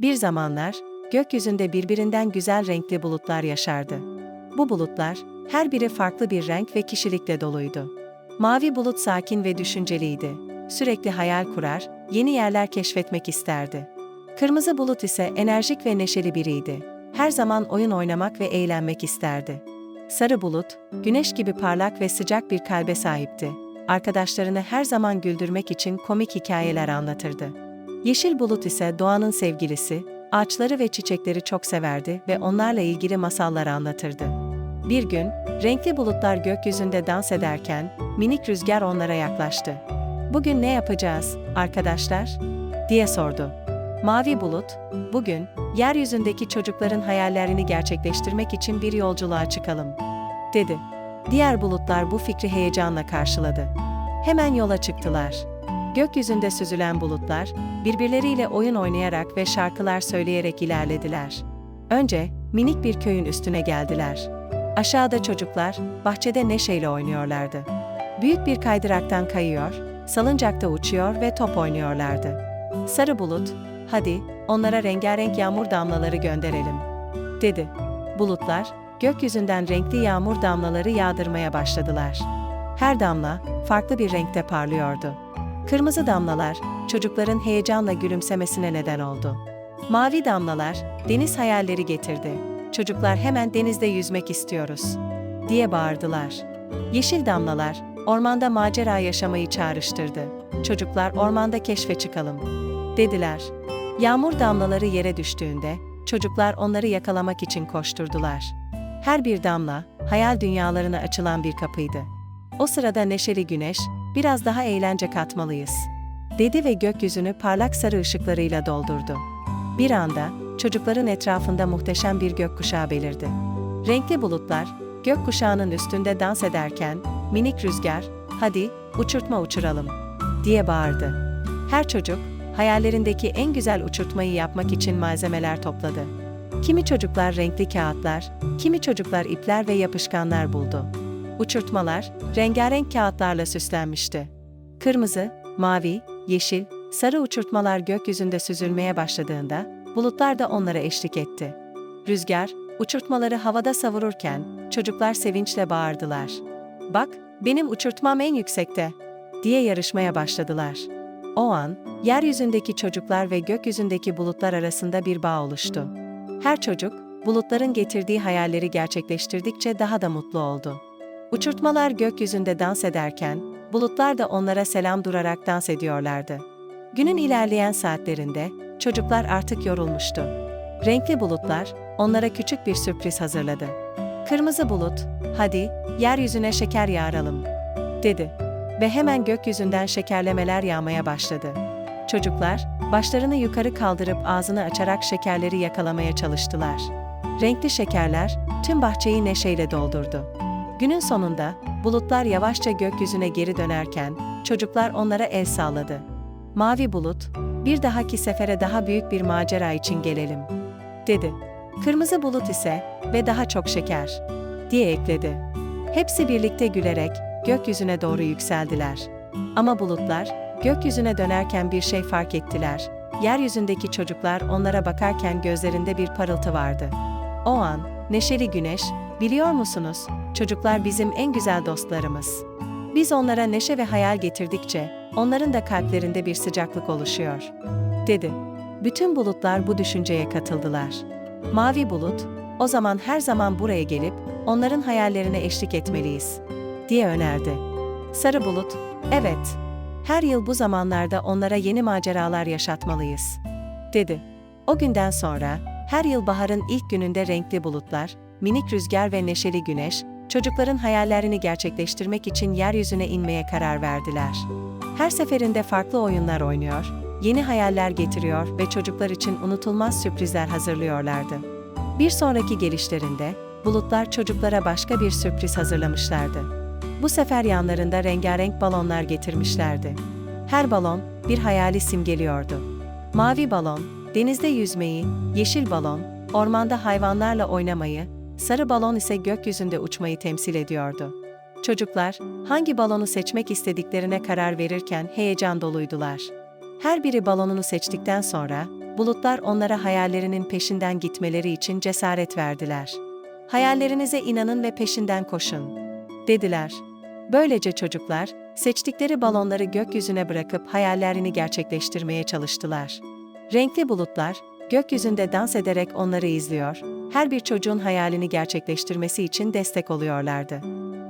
Bir zamanlar, gökyüzünde birbirinden güzel renkli bulutlar yaşardı. Bu bulutlar, her biri farklı bir renk ve kişilikle doluydu. Mavi bulut sakin ve düşünceliydi. Sürekli hayal kurar, yeni yerler keşfetmek isterdi. Kırmızı bulut ise enerjik ve neşeli biriydi. Her zaman oyun oynamak ve eğlenmek isterdi. Sarı bulut, güneş gibi parlak ve sıcak bir kalbe sahipti. Arkadaşlarını her zaman güldürmek için komik hikayeler anlatırdı. Yeşil bulut ise doğanın sevgilisi, ağaçları ve çiçekleri çok severdi ve onlarla ilgili masallar anlatırdı. Bir gün, renkli bulutlar gökyüzünde dans ederken, minik rüzgar onlara yaklaştı. Bugün ne yapacağız, arkadaşlar? diye sordu. Mavi bulut, bugün, yeryüzündeki çocukların hayallerini gerçekleştirmek için bir yolculuğa çıkalım, dedi. Diğer bulutlar bu fikri heyecanla karşıladı. Hemen yola çıktılar. Gökyüzünde süzülen bulutlar, birbirleriyle oyun oynayarak ve şarkılar söyleyerek ilerlediler. Önce, minik bir köyün üstüne geldiler. Aşağıda çocuklar, bahçede neşeyle oynuyorlardı. Büyük bir kaydıraktan kayıyor, salıncakta uçuyor ve top oynuyorlardı. Sarı bulut, hadi, onlara rengarenk yağmur damlaları gönderelim, dedi. Bulutlar, gökyüzünden renkli yağmur damlaları yağdırmaya başladılar. Her damla, farklı bir renkte parlıyordu. Kırmızı damlalar, çocukların heyecanla gülümsemesine neden oldu. Mavi damlalar, deniz hayalleri getirdi. Çocuklar hemen denizde yüzmek istiyoruz, diye bağırdılar. Yeşil damlalar, ormanda macera yaşamayı çağrıştırdı. Çocuklar ormanda keşfe çıkalım, dediler. Yağmur damlaları yere düştüğünde, çocuklar onları yakalamak için koşturdular. Her bir damla, hayal dünyalarına açılan bir kapıydı. O sırada neşeli güneş, biraz daha eğlence katmalıyız, dedi ve gökyüzünü parlak sarı ışıklarıyla doldurdu. Bir anda, çocukların etrafında muhteşem bir gökkuşağı belirdi. Renkli bulutlar, gökkuşağının üstünde dans ederken, minik rüzgar, hadi, uçurtma uçuralım, diye bağırdı. Her çocuk, hayallerindeki en güzel uçurtmayı yapmak için malzemeler topladı. Kimi çocuklar renkli kağıtlar, kimi çocuklar ipler ve yapışkanlar buldu. Uçurtmalar, rengarenk kağıtlarla süslenmişti. Kırmızı, mavi, yeşil, sarı uçurtmalar gökyüzünde süzülmeye başladığında, bulutlar da onlara eşlik etti. Rüzgar, uçurtmaları havada savururken, çocuklar sevinçle bağırdılar. Bak, benim uçurtmam en yüksekte, diye yarışmaya başladılar. O an, yeryüzündeki çocuklar ve gökyüzündeki bulutlar arasında bir bağ oluştu. Her çocuk, bulutların getirdiği hayalleri gerçekleştirdikçe daha da mutlu oldu. Uçurtmalar gökyüzünde dans ederken, bulutlar da onlara selam durarak dans ediyorlardı. Günün ilerleyen saatlerinde, çocuklar artık yorulmuştu. Renkli bulutlar, onlara küçük bir sürpriz hazırladı. Kırmızı bulut, hadi, yeryüzüne şeker yağaralım, dedi. Ve hemen gökyüzünden şekerlemeler yağmaya başladı. Çocuklar, başlarını yukarı kaldırıp ağzını açarak şekerleri yakalamaya çalıştılar. Renkli şekerler, tüm bahçeyi neşeyle doldurdu. Günün sonunda, bulutlar yavaşça gökyüzüne geri dönerken, çocuklar onlara el salladı. Mavi bulut, bir dahaki sefere daha büyük bir macera için gelelim, dedi. Kırmızı bulut ise, ve daha çok şeker, diye ekledi. Hepsi birlikte gülerek, gökyüzüne doğru yükseldiler. Ama bulutlar, gökyüzüne dönerken bir şey fark ettiler. Yeryüzündeki çocuklar onlara bakarken gözlerinde bir parıltı vardı. O an, neşeli güneş, biliyor musunuz, çocuklar bizim en güzel dostlarımız. Biz onlara neşe ve hayal getirdikçe, onların da kalplerinde bir sıcaklık oluşuyor, dedi. Bütün bulutlar bu düşünceye katıldılar. Mavi bulut, o zaman her zaman buraya gelip, onların hayallerine eşlik etmeliyiz, diye önerdi. Sarı bulut, evet, her yıl bu zamanlarda onlara yeni maceralar yaşatmalıyız, dedi. O günden sonra, her yıl baharın ilk gününde renkli bulutlar, minik rüzgar ve neşeli güneş, çocukların hayallerini gerçekleştirmek için yeryüzüne inmeye karar verdiler. Her seferinde farklı oyunlar oynuyor, yeni hayaller getiriyor ve çocuklar için unutulmaz sürprizler hazırlıyorlardı. Bir sonraki gelişlerinde, bulutlar çocuklara başka bir sürpriz hazırlamışlardı. Bu sefer yanlarında rengarenk balonlar getirmişlerdi. Her balon, bir hayali simgeliyordu. Mavi balon, denizde yüzmeyi, yeşil balon, ormanda hayvanlarla oynamayı, sarı balon ise gökyüzünde uçmayı temsil ediyordu. Çocuklar, hangi balonu seçmek istediklerine karar verirken heyecan doluydular. Her biri balonunu seçtikten sonra, Bulutlar onlara hayallerinin peşinden gitmeleri için cesaret verdiler. Hayallerinize inanın ve peşinden koşun, dediler. Böylece çocuklar, seçtikleri balonları gökyüzüne bırakıp hayallerini gerçekleştirmeye çalıştılar. Renkli bulutlar, gökyüzünde dans ederek onları izliyor, her bir çocuğun hayalini gerçekleştirmesi için destek oluyorlardı.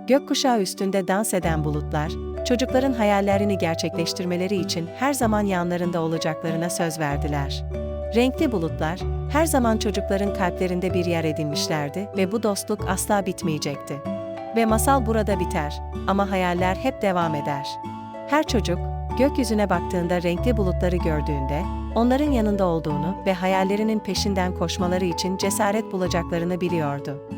Gökkuşağı üstünde dans eden bulutlar, çocukların hayallerini gerçekleştirmeleri için her zaman yanlarında olacaklarına söz verdiler. Renkli bulutlar, her zaman çocukların kalplerinde bir yer edinmişlerdi ve bu dostluk asla bitmeyecekti. Ve masal burada biter ama hayaller hep devam eder. Her çocuk, gökyüzüne baktığında renkli bulutları gördüğünde, onların yanında olduğunu ve hayallerinin peşinden koşmaları için cesaret bulacaklarını biliyordu.